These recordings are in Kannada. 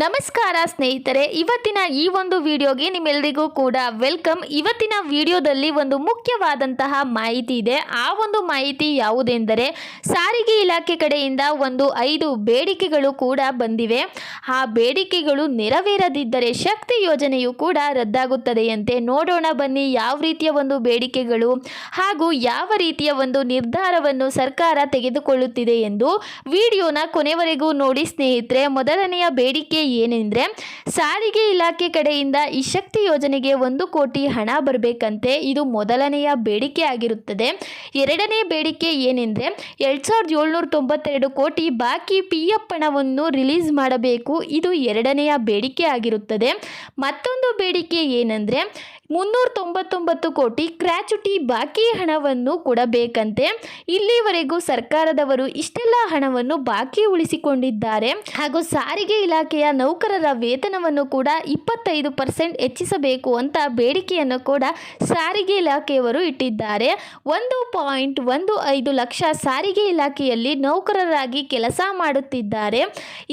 ನಮಸ್ಕಾರ ಸ್ನೇಹಿತರೆ, ಇವತ್ತಿನ ಈ ಒಂದು ವಿಡಿಯೋಗೆ ನಿಮ್ಮೆಲ್ಲರಿಗೂ ಕೂಡ ವೆಲ್ಕಮ್. ಇವತ್ತಿನ ವಿಡಿಯೋದಲ್ಲಿ ಒಂದು ಮುಖ್ಯವಾದಂತಹ ಮಾಹಿತಿ ಇದೆ. ಆ ಒಂದು ಮಾಹಿತಿ ಯಾವುದೆಂದರೆ, ಸಾರಿಗೆ ಇಲಾಖೆ ಕಡೆಯಿಂದ ಒಂದು ಐದು ಬೇಡಿಕೆಗಳು ಕೂಡ ಬಂದಿವೆ. ಆ ಬೇಡಿಕೆಗಳು ನೆರವೇರದಿದ್ದರೆ ಶಕ್ತಿ ಯೋಜನೆಯು ಕೂಡ ರದ್ದಾಗುತ್ತದೆಯಂತೆ ನೋಡೋಣ. ಬನ್ನಿ, ಯಾವ ರೀತಿಯ ಒಂದು ಬೇಡಿಕೆಗಳು ಹಾಗೂ ಯಾವ ರೀತಿಯ ಒಂದು ನಿರ್ಧಾರವನ್ನು ಸರ್ಕಾರ ತೆಗೆದುಕೊಳ್ಳುತ್ತಿದೆ ಎಂದು ವಿಡಿಯೋನ ಕೊನೆವರೆಗೂ ನೋಡಿ ಸ್ನೇಹಿತರೆ. ಮೊದಲನೆಯ ಬೇಡಿಕೆ ಏನೆಂದರೆ, ಸಾರಿಗೆ ಇಲಾಖೆ ಕಡೆಯಿಂದ ಈ ಶಕ್ತಿ ಯೋಜನೆಗೆ ಒಂದು ಕೋಟಿ ಹಣ ಬರಬೇಕಂತೆ, ಇದು ಮೊದಲನೆಯ ಬೇಡಿಕೆ ಆಗಿರುತ್ತದೆ. ಎರಡನೇ ಬೇಡಿಕೆ ಏನೆಂದರೆ, ಎರಡು ಕೋಟಿ ಬಾಕಿ ಪಿ ಎಫ್ ಹಣವನ್ನು ರಿಲೀಸ್ ಮಾಡಬೇಕು, ಇದು ಎರಡನೆಯ ಬೇಡಿಕೆ ಆಗಿರುತ್ತದೆ. ಮತ್ತೊಂದು ಬೇಡಿಕೆ ಏನೆಂದರೆ, ಮುನ್ನೂರ ತೊಂಬತ್ತೊಂಬತ್ತು ಕೋಟಿ ಕ್ರ್ಯಾಚುಟಿ ಬಾಕಿ ಹಣವನ್ನು ಕೊಡಬೇಕಂತೆ. ಇಲ್ಲಿವರೆಗೂ ಸರ್ಕಾರದವರು ಇಷ್ಟೆಲ್ಲ ಹಣವನ್ನು ಬಾಕಿ ಉಳಿಸಿಕೊಂಡಿದ್ದಾರೆ. ಹಾಗೂ ಸಾರಿಗೆ ಇಲಾಖೆಯ ನೌಕರರ ವೇತನವನ್ನು ಕೂಡ ಇಪ್ಪತ್ತೈದು ಪರ್ಸೆಂಟ್ ಹೆಚ್ಚಿಸಬೇಕು ಅಂತ ಬೇಡಿಕೆಯನ್ನು ಕೂಡ ಸಾರಿಗೆ ಇಲಾಖೆಯವರು ಇಟ್ಟಿದ್ದಾರೆ. ಒಂದು ಪಾಯಿಂಟ್ ಒಂದು ಐದು ಲಕ್ಷ ಸಾರಿಗೆ ಇಲಾಖೆಯಲ್ಲಿ ನೌಕರರಾಗಿ ಕೆಲಸ ಮಾಡುತ್ತಿದ್ದಾರೆ.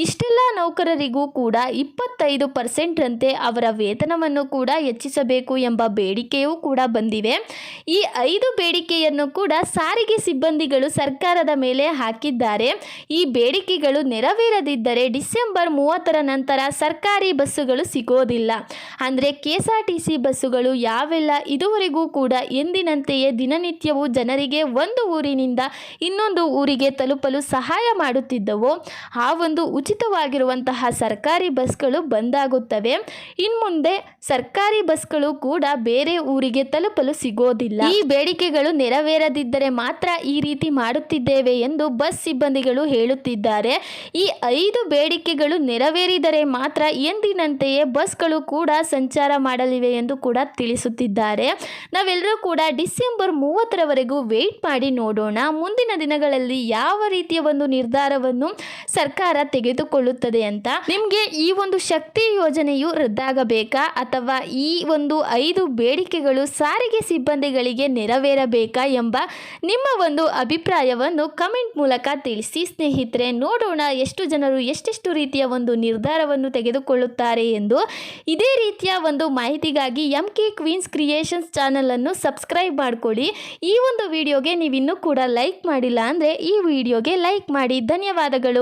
ಇಷ್ಟೆಲ್ಲ ನೌಕರರಿಗೂ ಕೂಡ ಇಪ್ಪತ್ತೈದು ಪರ್ಸೆಂಟ್ರಂತೆ ಅವರ ವೇತನವನ್ನು ಕೂಡ ಹೆಚ್ಚಿಸಬೇಕು ಎಂಬ ಬೇಡಿಕೆಯೂ ಕೂಡ ಬಂದಿವೆ. ಈ ಐದು ಬೇಡಿಕೆಯನ್ನು ಕೂಡ ಸಾರಿಗೆ ಸಿಬ್ಬಂದಿಗಳು ಸರ್ಕಾರದ ಮೇಲೆ ಹಾಕಿದ್ದಾರೆ. ಈ ಬೇಡಿಕೆಗಳು ನೆರವೇರದಿದ್ದರೆ ಡಿಸೆಂಬರ್ ಮೂವತ್ತರ ನಂತರ ಸರ್ಕಾರಿ ಬಸ್ಸುಗಳು ಸಿಗೋದಿಲ್ಲ. ಅಂದರೆ K S R T C ಬಸ್ಸುಗಳು ಯಾವೆಲ್ಲ ಇದುವರೆಗೂ ಕೂಡ ಎಂದಿನಂತೆಯೇ ದಿನನಿತ್ಯವೂ ಜನರಿಗೆ ಒಂದು ಊರಿನಿಂದ ಇನ್ನೊಂದು ಊರಿಗೆ ತಲುಪಲು ಸಹಾಯ ಮಾಡುತ್ತಿದ್ದವೋ, ಆ ಒಂದು ಉಚಿತವಾಗಿರುವಂತಹ ಸರ್ಕಾರಿ ಬಸ್ಗಳು ಬಂದಾಗುತ್ತವೆ. ಇನ್ಮುಂದೆ ಸರ್ಕಾರಿ ಬಸ್ಗಳು ಕೂಡ ಬೇರೆ ಊರಿಗೆ ತಲುಪಲು ಸಿಗೋದಿಲ್ಲ. ಈ ಬೇಡಿಕೆಗಳು ನೆರವೇರದಿದ್ದರೆ ಮಾತ್ರ ಈ ರೀತಿ ಮಾಡುತ್ತಿದ್ದೇವೆ ಎಂದು ಬಸ್ ಸಿಬ್ಬಂದಿಗಳು ಹೇಳುತ್ತಿದ್ದಾರೆ. ಈ ಐದು ಬೇಡಿಕೆಗಳು ನೆರವೇರಿದರೆ ಮಾತ್ರ ಎಂದಿನಂತೆಯೇ ಬಸ್ಗಳು ಕೂಡ ಸಂಚಾರ ಮಾಡಲಿವೆ ಎಂದು ಕೂಡ ತಿಳಿಸುತ್ತಿದ್ದಾರೆ. ನಾವೆಲ್ಲರೂ ಕೂಡ ಡಿಸೆಂಬರ್ ಮೂವತ್ತರವರೆಗೂ ವೆಯ್ಟ್ ಮಾಡಿ ನೋಡೋಣ. ಮುಂದಿನ ದಿನಗಳಲ್ಲಿ ಯಾವ ರೀತಿಯ ಒಂದು ನಿರ್ಧಾರವನ್ನು ಸರ್ಕಾರ ತೆಗೆದುಕೊಳ್ಳುತ್ತದೆ ಅಂತ ನಿಮಗೆ ಈ ಒಂದು ಶಕ್ತಿ ಯೋಜನೆಯು ರದ್ದಾಗಬೇಕಾ? ಅಥವಾ ಈ ಒಂದು ಐದು ಬೇಡಿಕೆಗಳು ಸಾರಿಗೆ ಸಿಬ್ಬಂದಿಗಳಿಗೆ ನೆರವೇರಬೇಕಾ ಎಂಬ ನಿಮ್ಮ ಒಂದು ಅಭಿಪ್ರಾಯವನ್ನು ಕಮೆಂಟ್ ಮೂಲಕ ತಿಳಿಸಿ. ಸ್ನೇಹಿತರೆ, ನೋಡೋಣ ಎಷ್ಟು ಜನರು ಎಷ್ಟೆಷ್ಟು ರೀತಿಯ ಒಂದು ನಿರ್ಧಾರವನ್ನು ತೆಗೆದುಕೊಳ್ಳುತ್ತಾರೆ ಎಂದು ಇದೇ ರೀತಿಯ ಒಂದು ಮಾಹಿತಿಗಾಗಿ ಎಂ ಕೆ ಕ್ವೀನ್ಸ್ ಕ್ರಿಯೇಷನ್ಸ್ ಚಾನಲನ್ನು ಸಬ್ಸ್ಕ್ರೈಬ್ ಮಾಡಿಕೊಳ್ಳಿ. ಈ ಒಂದು ವಿಡಿಯೋಗೆ ನೀವಿನ್ನೂ ಕೂಡ ಲೈಕ್ ಮಾಡಿಲ್ಲ ಅಂದರೆ ಈ ವಿಡಿಯೋಗೆ ಲೈಕ್ ಮಾಡಿ. ಧನ್ಯವಾದಗಳು.